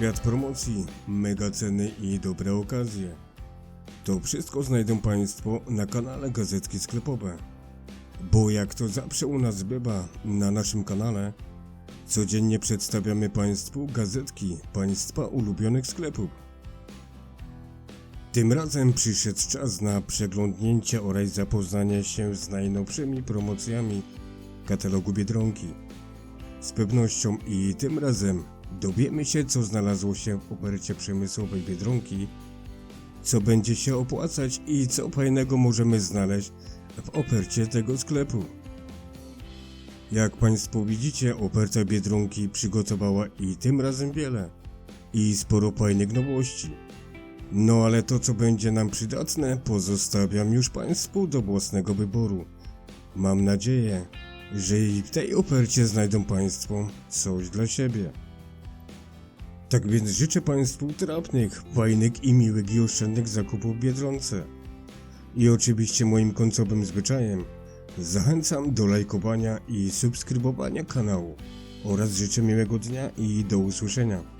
Świat promocji, mega ceny i dobre okazje. To wszystko znajdą Państwo na kanale Gazetki Sklepowe. Bo jak to zawsze u nas bywa na naszym kanale, codziennie przedstawiamy Państwu gazetki Państwa ulubionych sklepów. Tym razem przyszedł czas na przeglądnięcie oraz zapoznanie się z najnowszymi promocjami katalogu Biedronki. Z pewnością i tym razem dowiemy się, co znalazło się w ofercie przemysłowej Biedronki, co będzie się opłacać i co fajnego możemy znaleźć w ofercie tego sklepu. Jak Państwo widzicie, oferta Biedronki przygotowała i tym razem wiele i sporo fajnych nowości. No ale to, co będzie nam przydatne, pozostawiam już Państwu do własnego wyboru. Mam nadzieję, że i w tej ofercie znajdą Państwo coś dla siebie. Tak więc życzę Państwu trafnych, fajnych i miłych i oszczędnych zakupów Biedronce. I oczywiście moim końcowym zwyczajem zachęcam do lajkowania i subskrybowania kanału oraz życzę miłego dnia i do usłyszenia.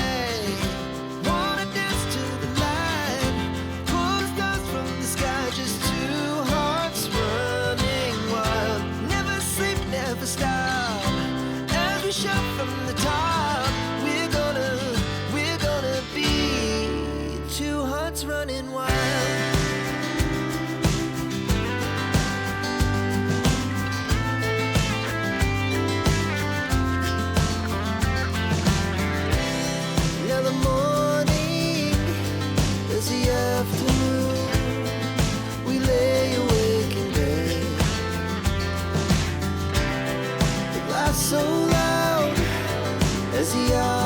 says yeah.